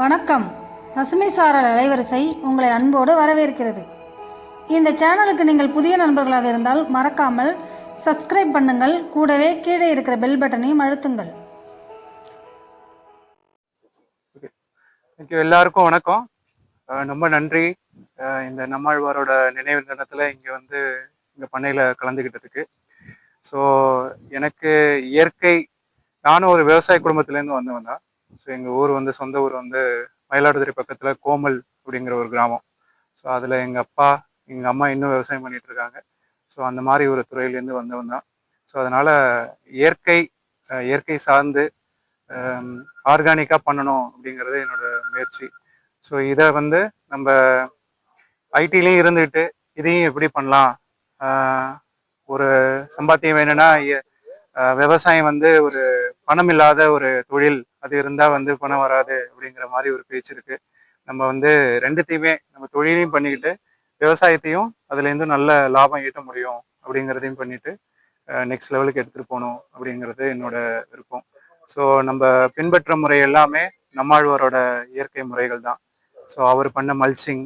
வணக்கம். பசுமை சாரல் அலைவரிசை உங்களை அன்போடு வரவேற்கிறது. இந்த சேனலுக்கு நீங்கள் புதிய நண்பர்களாக இருந்தால் மறக்காமல் சப்ஸ்கிரைப் பண்ணுங்கள். கூடவே கீழே இருக்கிற பெல் பட்டனையும் அழுத்துங்கள். தேங்க்யூ எல்லாருக்கும் வணக்கம். ரொம்ப நன்றி. இந்த நம்மாழ்வாரோட நினைவு தினத்தில் இங்கே வந்து இந்த பண்ணையில் கலந்துக்கிட்டதுக்கு ஸோ எனக்கு இயற்கை நானும் ஒரு விவசாய குடும்பத்துலேருந்து வந்தவன் தான். ஸோ எங்கள் ஊர் வந்து சொந்த ஊர் வந்து மயிலாடுதுறை பக்கத்தில் கோமல் அப்படிங்கிற ஒரு கிராமம். ஸோ அதில் எங்கள் அப்பா எங்கள் அம்மா இன்னும் விவசாயம் பண்ணிகிட்டு இருக்காங்க. ஸோ அந்த மாதிரி ஒரு துறையிலேருந்து வந்தவன் தான். ஸோ அதனால் இயற்கை இயற்கை சார்ந்து ஆர்கானிக்காக பண்ணணும் அப்படிங்கிறது என்னோட முயற்சி. ஸோ இதை வந்து நம்ம ஐடிலையும் இருந்துக்கிட்டு இதையும் எப்படி பண்ணலாம்? ஒரு சம்பாத்தியம் வேணும்னா விவசாயம் வந்து ஒரு பணம் இல்லாத ஒரு தொழில். அது இருந்தால் வந்து பணம் வராது அப்படிங்கிற மாதிரி ஒரு பேச்சு இருக்கு. நம்ம வந்து ரெண்டுத்தையுமே நம்ம தொழிலையும் பண்ணிக்கிட்டு விவசாயத்தையும் அதுலேருந்து நல்ல லாபம் ஈட்ட முடியும் அப்படிங்கிறதையும் பண்ணிட்டு நெக்ஸ்ட் லெவலுக்கு எடுத்துகிட்டு போகணும் அப்படிங்கிறது என்னோட விருப்பம். ஸோ நம்ம பின்பற்ற முறை எல்லாமே நம்மாழ்வாரோட இயற்கை முறைகள் தான். ஸோ அவர் பண்ண மல்ச்சிங்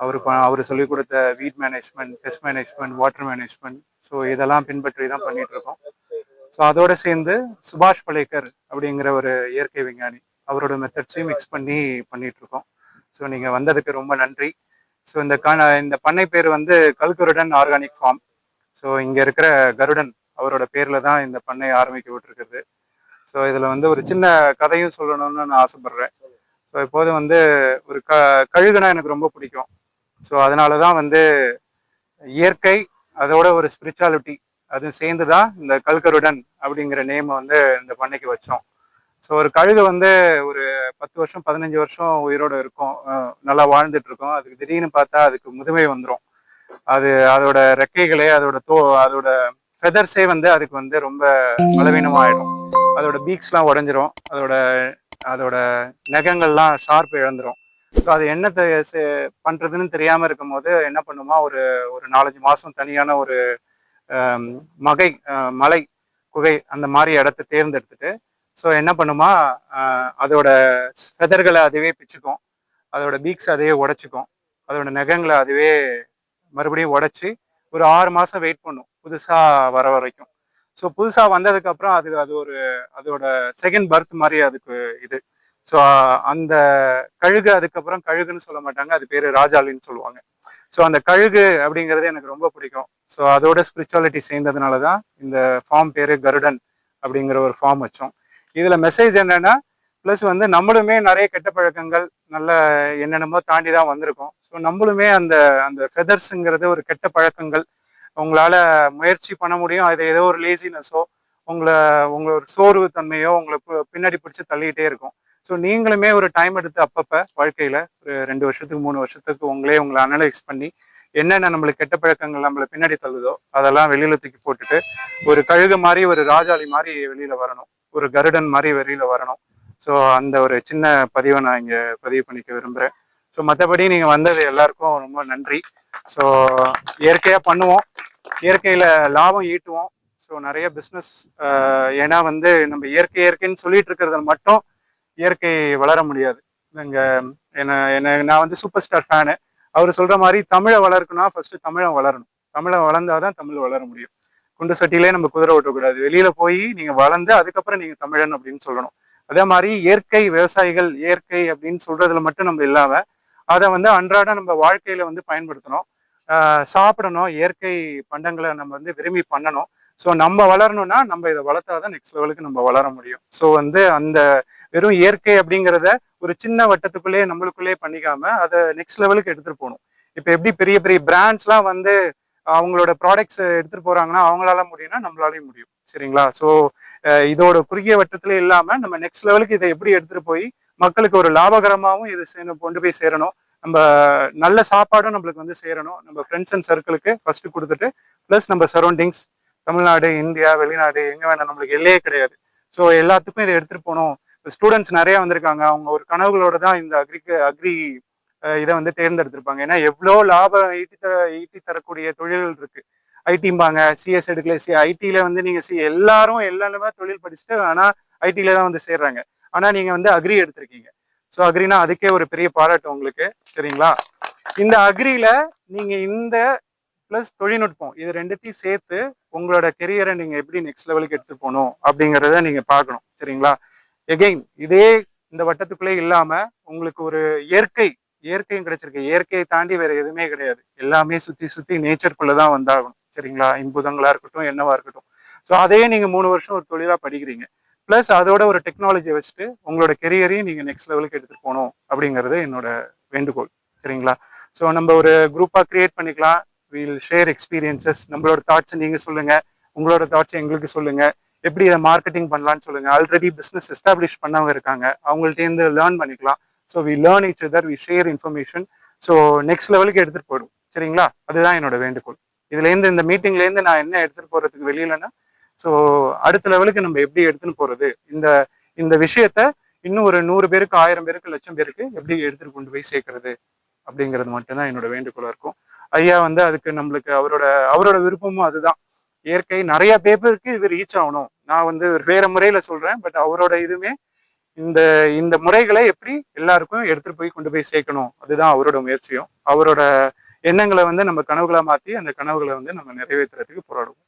அவர் ப அவர் சொல்லிக் கொடுத்த weed management pest management water management so இதெல்லாம் பின்பற்றி தான் பண்ணிட்டு இருக்கோம். ஸோ அதோட சேர்ந்து சுபாஷ் பலேக்கர் அப்படிங்கிற ஒரு இயற்கை விஞ்ஞானி அவரோட மெத்தட்ஸையும் மிக்ஸ் பண்ணி பண்ணிட்டு இருக்கோம் ஸோ நீங்கள் வந்ததுக்கு ரொம்ப நன்றி. ஸோ இந்த கான இந்த பண்ணை பேர் வந்து கல்குருடன் ஆர்கானிக் ஃபார்ம். ஸோ இங்கே இருக்கிற கருடன் அவரோட பேரில் தான் இந்த பண்ணை ஆரம்பிக்க விட்டுருக்குது. ஸோ இதில் வந்து ஒரு சின்ன கதையும் சொல்லணும்னு நான் ஆசைப்படுறேன். ஸோ இப்போது வந்து ஒரு க கழுகுனா எனக்கு ரொம்ப பிடிக்கும். ஸோ அதனால தான் வந்து இயற்கை அதோட ஒரு ஸ்பிரிச்சுவாலிட்டி அது சேர்ந்து தான் இந்த கல்கருடன் அப்படிங்கிற நேமை வந்து இந்த பண்ணைக்கு வச்சோம். ஸோ ஒரு கழுகு வந்து ஒரு பத்து வருஷம் பதினஞ்சு வருஷம் உயிரோட இருக்கும். நல்லா வாழ்ந்துட்டு இருக்கும். அதுக்கு திடீர்னு பார்த்தா அதுக்கு முதுமை வந்துடும் அது அதோட ரெக்கைகளே அதோட தோ அதோட ஃபெதர்ஸே வந்து அதுக்கு வந்து ரொம்ப பலவீனமாயிடும். அதோட பீக்ஸ்லாம் உடஞ்சிரும். அதோட அதோட நகங்கள்லாம் ஷார்ப் இழந்துரும். ஸோ அது என்ன பண்ணுறதுன்னு தெரியாமல் பண்றதுன்னு தெரியாம இருக்கும் போது என்ன பண்ணுமா ஒரு ஒரு நாலஞ்சு மாசம் தனியான ஒரு மகை மலை குகை அந்த மாதிரி இடத்த தேர்ந்தெடுத்துட்டு ஸோ என்ன பண்ணுமா அதோட ஃபெதர்களை அதுவே பிச்சுக்கும் அதோட பீக்ஸ் அதையே உடச்சிக்கும் அதோட நகங்களை அதுவே மறுபடியும் உடச்சி ஒரு ஆறு மாதம் வெயிட் பண்ணும் புதுசாக வர வரைக்கும். ஸோ புதுசாக வந்ததுக்கப்புறம் அது அது ஒரு அதோட செகண்ட் பர்த் மாதிரி அதுக்கு இது. ஸோ அந்த கழுகு அதுக்கப்புறம் கழுகுன்னு சொல்ல மாட்டாங்க அது பேர் ராஜாலின்னு சொல்லுவாங்க. ஸோ அந்த கழுகு அப்படிங்கிறது எனக்கு ரொம்ப பிடிக்கும். ஸோ அதோட ஸ்பிரிச்சுவாலிட்டி சேர்ந்ததுனால தான் இந்த ஃபார்ம் பேர் கருடன் அப்படிங்கிற ஒரு ஃபார்ம் வச்சோம். இதில் மெசேஜ் என்னென்னா ப்ளஸ் வந்து நம்மளுமே நிறைய கெட்ட பழக்கங்கள் நல்ல என்னென்னமோ தாண்டி தான் வந்திருக்கோம். ஸோ நம்மளுமே அந்த அந்த ஃபெதர்ஸுங்கிறது ஒரு கெட்ட பழக்கங்கள். உங்களால் முயற்சி பண்ண முடியும். அது ஏதோ ஒரு லேசினஸோ உங்களை உங்களோட சோர்வு தன்மையோ உங்களை பு- பின்னாடி பிடிச்சி தள்ளிக்கிட்டே இருக்கும். ஸோ நீங்களுமே ஒரு டைம் எடுத்து அப்பப்போ வாழ்க்கையில் ஒரு ரெண்டு வருஷத்துக்கு மூணு வருஷத்துக்கு உங்களே உங்களை அனலைஸ் பண்ணி என்னென்ன நம்மளுக்கு கெட்ட பழக்கங்கள் நம்மளை பின்னாடி தள்ளுதோ அதெல்லாம் வெளியில தூக்கி போட்டுட்டு ஒரு கழுகு மாதிரி ஒரு ராஜாளி மாதிரி வெளியில வரணும். ஒரு கருடன் மாதிரி வெளியில வரணும். ஸோ அந்த ஒரு சின்ன பதிவை நான் இங்கே பதிவு பண்ணிக்க விரும்புகிறேன் ஸோ மற்றபடி நீங்கள் வந்தது எல்லாருக்கும் ரொம்ப நன்றி. ஸோ இயற்கையாக பண்ணுவோம். இயற்கையில் லாபம் ஈட்டுவோம். ஸோ நிறைய பிஸ்னஸ் ஏன்னா வந்து நம்ம இயற்கை இயற்கைன்னு சொல்லிட்டு இருக்கிறதுல மட்டும் இயற்கை வளர முடியாது. இங்கே என்ன என்ன நான் வந்து சூப்பர் ஸ்டார் ஃபேனு அவர் சொல்கிற மாதிரி தமிழை வளர்க்கணும்னா ஃபஸ்ட்டு தமிழை வளரணும். தமிழை வளர்ந்தாதான் தமிழ் வளர முடியும். குண்டு சட்டியிலே நம்ம குதிரை ஓட்டக்கூடாது. வெளியில் போய் நீங்கள் வளர்ந்து அதுக்கப்புறம் நீங்கள் தமிழன் அப்படின்னு சொல்லணும். அதே மாதிரி இயற்கை விவசாயிகள் இயற்கை அப்படின்னு சொல்றதுல மட்டும் நம்ம இல்லாமல் அதை வந்து அன்றாட நம்ம வாழ்க்கையில வந்து பயன்படுத்தணும். சாப்பிடணும். இயற்கை பண்டங்களை நம்ம வந்து விரும்பி பண்ணணும். ஸோ நம்ம வளரணும்னா நம்ம இதை வளர்த்தாதான் நெக்ஸ்ட் லெவலுக்கு நம்ம வளர முடியும். ஸோ வந்து அந்த வெறும் இயற்கை அப்படிங்கிறத ஒரு சின்ன வட்டத்துக்குள்ளேயே நம்மளுக்குள்ளேயே பண்ணிக்காம அதை நெக்ஸ்ட் லெவலுக்கு எடுத்துட்டு போகணும். இப்போ எப்படி பெரிய பெரிய பிராண்ட்ஸ்லாம் வந்து அவங்களோட ப்ராடக்ட்ஸ் எடுத்துட்டு போறாங்கன்னா அவங்களால முடியும்னா நம்மளாலையும் முடியும். சரிங்களா? ஸோ இதோட குறுகிய வட்டத்துல இல்லாம நம்ம நெக்ஸ்ட் லெவலுக்கு இதை எப்படி எடுத்துட்டு போய் மக்களுக்கு ஒரு லாபகரமாகவும் இது சே- கொண்டு போய் சேரணும். நம்ம நல்ல சாப்பாடும் நம்மளுக்கு வந்து சேரணும். நம்ம ஃப்ரெண்ட்ஸ் அண்ட் சர்க்கிளுக்கு ஃபர்ஸ்ட் கொடுத்துட்டு ப்ளஸ் நம்ம சரௌண்டிங்ஸ் தமிழ்நாடு இந்தியா வெளிநாடு எங்கே வேணால் நம்மளுக்கு எல்லையே கிடையாது. ஸோ எல்லாத்துக்கும் இதை எடுத்துகிட்டு போகணும். ஸ்டூடெண்ட்ஸ் நிறைய வந்திருக்காங்க. அவங்க ஒரு கனவுகளோட தான் இந்த அக்ரிக்கு அக்ரி இதை வந்து தேர்ந்தெடுத்திருப்பாங்க. ஏன்னா எவ்வளோ லாபம் ஈட்டி தர ஈட்டி தரக்கூடிய தொழில்கள் இருக்கு. ஐடிம்பாங்க சிஎஸ் எடுக்கல சி ஐடியில வந்து நீங்க சி எல்லாரும் எல்லாருமே தொழில் படிச்சுட்டு ஆனா ஐடியில தான் வந்து சேர்றாங்க. ஆனா நீங்க வந்து அக்ரி எடுத்திருக்கீங்க. ஸோ அக்ரினா அதுக்கே ஒரு பெரிய பாராட்டு உங்களுக்கு. சரிங்களா? இந்த அக்ரியில நீங்க இந்த ப்ளஸ் தொழில்நுட்பம் இது ரெண்டுத்தையும் சேர்த்து உங்களோட கெரியரை நீங்க எப்படி நெக்ஸ்ட் லெவலுக்கு எடுத்து போகணும் அப்படிங்கிறத நீங்க பார்க்கணும். சரிங்களா? எகெயின் இதே இந்த வட்டத்துக்குள்ளே இல்லாம உங்களுக்கு ஒரு இயற்கை இயற்கையும் கிடைச்சிருக்கு. இயற்கையை தாண்டி வேற எதுவுமே கிடையாது. எல்லாமே சுத்தி சுத்தி நேச்சருக்குள்ளதான் வந்தாகணும். சரிங்களா? இன்புதங்களா இருக்கட்டும் என்னவா இருக்கட்டும். ஸோ அதையே நீங்க மூணு வருஷம் ஒரு தொழிலா படிக்கிறீங்க. ப்ளஸ் அதோட ஒரு டெக்னாலஜியை வச்சுட்டு உங்களோட கெரியரையும் நீங்க நெக்ஸ்ட் லெவலுக்கு எடுத்துட்டு போகணும் அப்படிங்கிறது என்னோட வேண்டுகோள். சரிங்களா? ஸோ நம்ம ஒரு குரூப்பா கிரியேட் பண்ணிக்கலாம். வீல் ஷேர் எக்ஸ்பீரியன்சஸ் நம்மளோட தாட்ஸை நீங்க சொல்லுங்க. உங்களோட தாட்ஸ் எங்களுக்கு சொல்லுங்க. எப்படி இதை மார்க்கெட்டிங் பண்ணலாம்னு சொல்லுங்க. ஆல்ரெடி பிஸ்னஸ் எஸ்டாப்ளிஷ் பண்ணவங்க இருக்காங்க. அவங்கள்ட்டேருந்து லேர்ன் பண்ணிக்கலாம். So we learn each other we share information so next லெவலுக்கு எடுத்துட்டு போயிடும் சரிங்களா? அதுதான் என்னோட வேண்டுகோள். இதுல இருந்து இந்த மீட்டிங்ல இருந்து நான் என்ன எடுத்துட்டு போறதுக்கு வெளியிலன்னா ஸோ அடுத்த லெவலுக்கு நம்ம எப்படி எடுத்துன்னு போறது? இந்த இந்த விஷயத்த இன்னும் ஒரு நூறு பேருக்கு ஆயிரம் பேருக்கு லட்சம் பேருக்கு எப்படி எடுத்துட்டு கொண்டு போய் சேர்க்கறது? அப்படிங்கிறது மட்டும்தான் என்னோட வேண்டுகோளா இருக்கும். ஐயா வந்து அதுக்கு நம்மளுக்கு அவரோட அவரோட விருப்பமும் அதுதான். இயற்கை நிறைய பேப்பருக்கு இது ரீச் ஆகணும். நான் வந்து வேற முறையில சொல்றேன் பட் அவரோட இதுவுமே இந்த இந்த முறைகளை எப்படி எல்லாருக்கும் எடுத்துட்டு போய் கொண்டு போய் சேர்க்கணும். அதுதான் அவரோட முயற்சியும். அவரோட எண்ணங்களை வந்து நம்ம கனவுகளா மாத்தி அந்த கனவுகளை வந்து நம்ம நிறைவேற்றுறதுக்கு போராடுவோம்.